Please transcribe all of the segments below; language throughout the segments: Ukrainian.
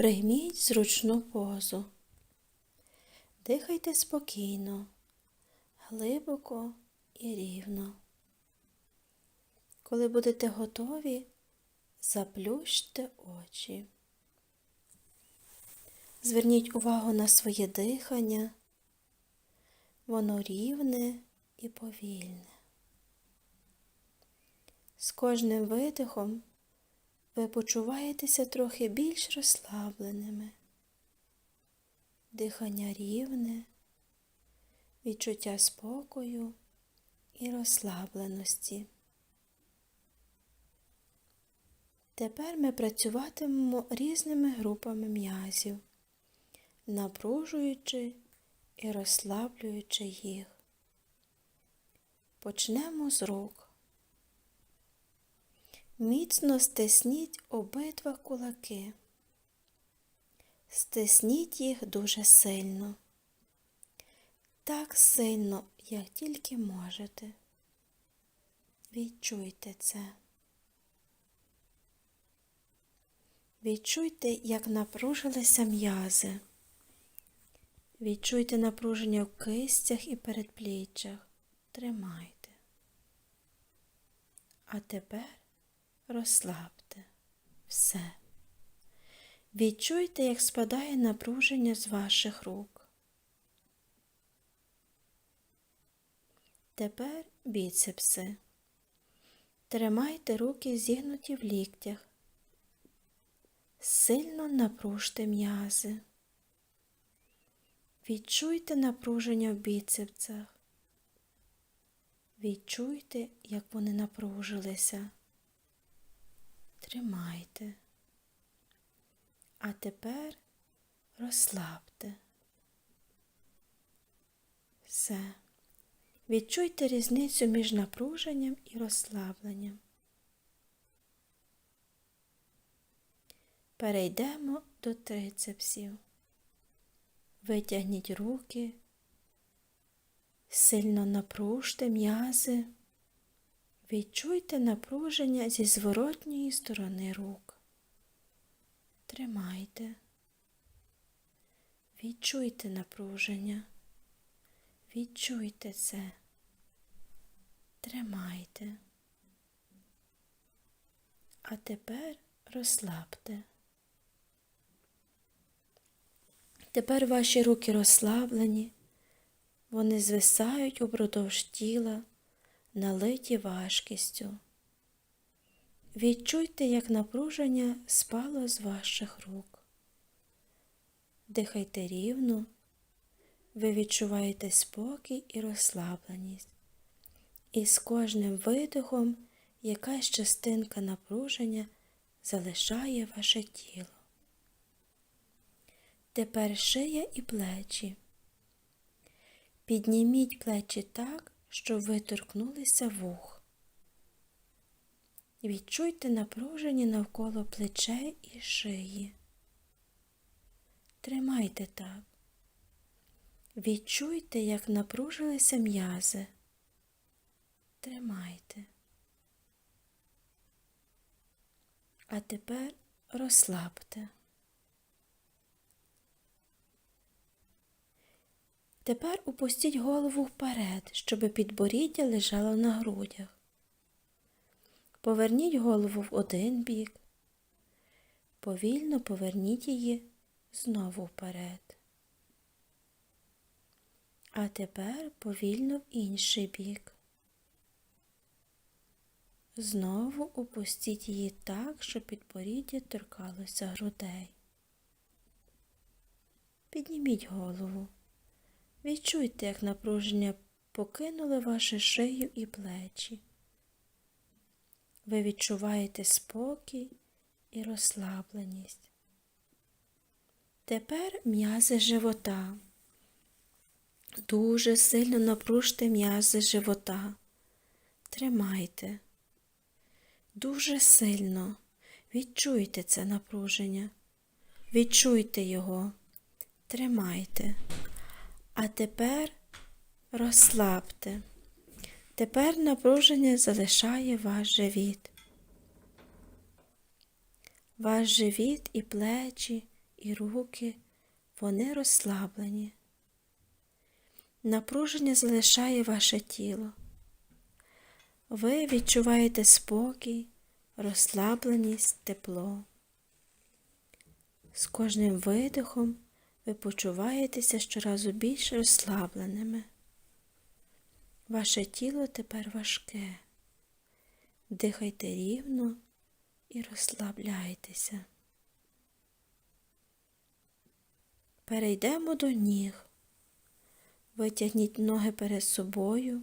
Прийміть зручну позу. Дихайте спокійно, глибоко і рівно. Коли будете готові, заплющте очі. Зверніть увагу на своє дихання. Воно рівне і повільне. З кожним видихом ви почуваєтеся трохи більш розслабленими. Дихання рівне, відчуття спокою і розслабленості. Тепер ми працюватимемо різними групами м'язів, напружуючи і розслаблюючи їх. Почнемо з рук. Міцно стисніть обидва кулаки. Стисніть їх дуже сильно. Так сильно, як тільки можете. Відчуйте це. Відчуйте, як напружилися м'язи. Відчуйте напруження в кистях і передпліччях. Тримайте. А тепер розслабте все. Відчуйте, як спадає напруження з ваших рук. Тепер біцепси. Тримайте руки зігнуті в ліктях. Сильно напружте м'язи. Відчуйте напруження в біцепсах. Відчуйте, як вони напружилися. Тримайте. А тепер розслабте. Все. Відчуйте різницю між напруженням і розслабленням. Перейдемо до трицепсів. Витягніть руки, сильно напружте м'язи, відчуйте напруження зі зворотньої сторони рук. Тримайте, відчуйте напруження, відчуйте це, тримайте. А тепер розслабте. Тепер ваші руки розслаблені, вони звисають упродовж тіла, налиті важкістю. Відчуйте, як напруження спало з ваших рук. Дихайте рівно, ви відчуваєте спокій і розслабленість, і з кожним видихом якась частинка напруження залишає ваше тіло. Тепер шия і плечі. Підніміть плечі так, щоб ви торкнулися вух. Відчуйте напруження навколо плечей і шиї. Тримайте так. Відчуйте, як напружилися м'язи. Тримайте. А тепер розслабте. Тепер опустіть голову вперед, щоб підборіддя лежало на грудях. Поверніть голову в один бік. Повільно поверніть її знову вперед. А тепер повільно в інший бік. Знову опустіть її так, щоб підборіддя торкалося грудей. Підніміть голову. Відчуйте, як напруження покинули ваші шию і плечі. Ви відчуваєте спокій і розслабленість. Тепер м'язи живота. Дуже сильно напружте м'язи живота. Тримайте. Дуже сильно відчуйте це напруження. Відчуйте його. Тримайте. А тепер розслабте. Тепер напруження залишає ваш живіт. Ваш живіт і плечі, і руки, вони розслаблені. Напруження залишає ваше тіло. Ви відчуваєте спокій, розслабленість, тепло. З кожним видихом ви почуваєтеся щоразу більш розслабленими. Ваше тіло тепер важке. Дихайте рівно і розслабляйтеся. Перейдемо до ніг. Витягніть ноги перед собою,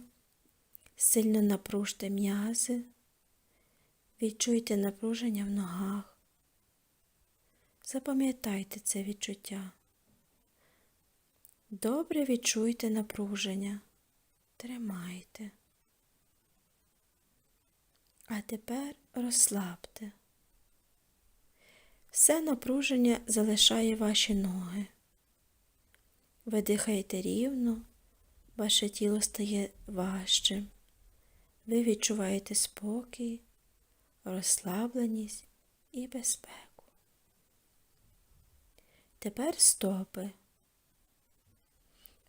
сильно напружте м'язи, відчуйте напруження в ногах. Запам'ятайте це відчуття. Добре відчуйте напруження. Тримайте. А тепер розслабте. Все напруження залишає ваші ноги. Ви дихаєте рівно, ваше тіло стає важчим. Ви відчуваєте спокій, розслабленість і безпеку. Тепер стопи.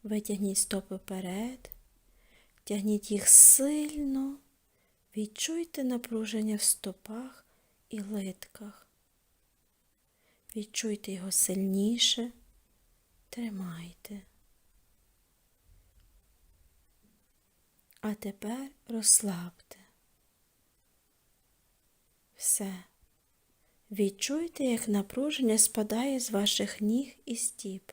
Витягніть стопи вперед, тягніть їх сильно, відчуйте напруження в стопах і литках. Відчуйте його сильніше, тримайте. А тепер розслабте. Все. Відчуйте, як напруження спадає з ваших ніг і стіп.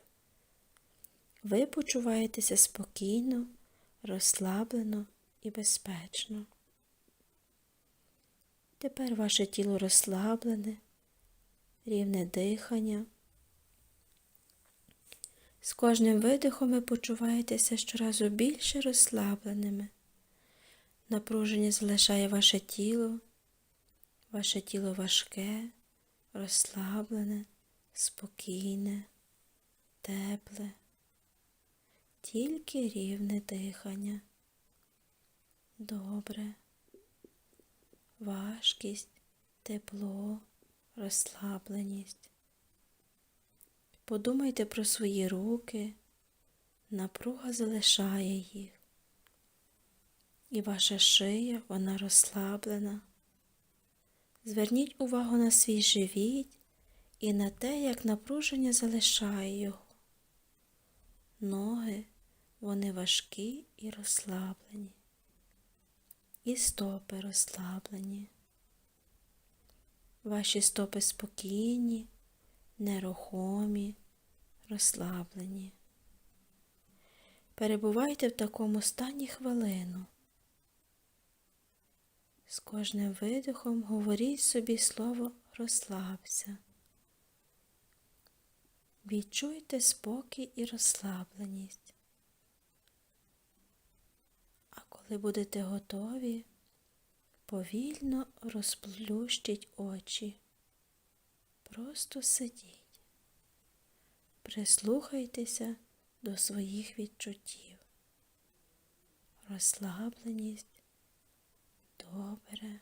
Ви почуваєтеся спокійно, розслаблено і безпечно. Тепер ваше тіло розслаблене, рівне дихання. З кожним видихом ви почуваєтеся щоразу більше розслабленими. Напруження залишає ваше тіло, ваше тіло важке, розслаблене, спокійне, тепле, тільки рівне дихання. Добре, важкість, тепло, розслабленість. Подумайте про свої руки, напруга залишає їх. І ваша шия, вона розслаблена. Зверніть увагу на свій живіт і на те, як напруження залишає його. Ноги, вони важкі і розслаблені. І стопи розслаблені. Ваші стопи спокійні, нерухомі, розслаблені. Перебувайте в такому стані хвилину. З кожним видихом говоріть собі слово розслабся. Відчуйте спокій і розслабленість. Коли будете готові, повільно розплющіть очі. Просто сидіть, прислухайтеся до своїх відчуттів. Розслабленість добре.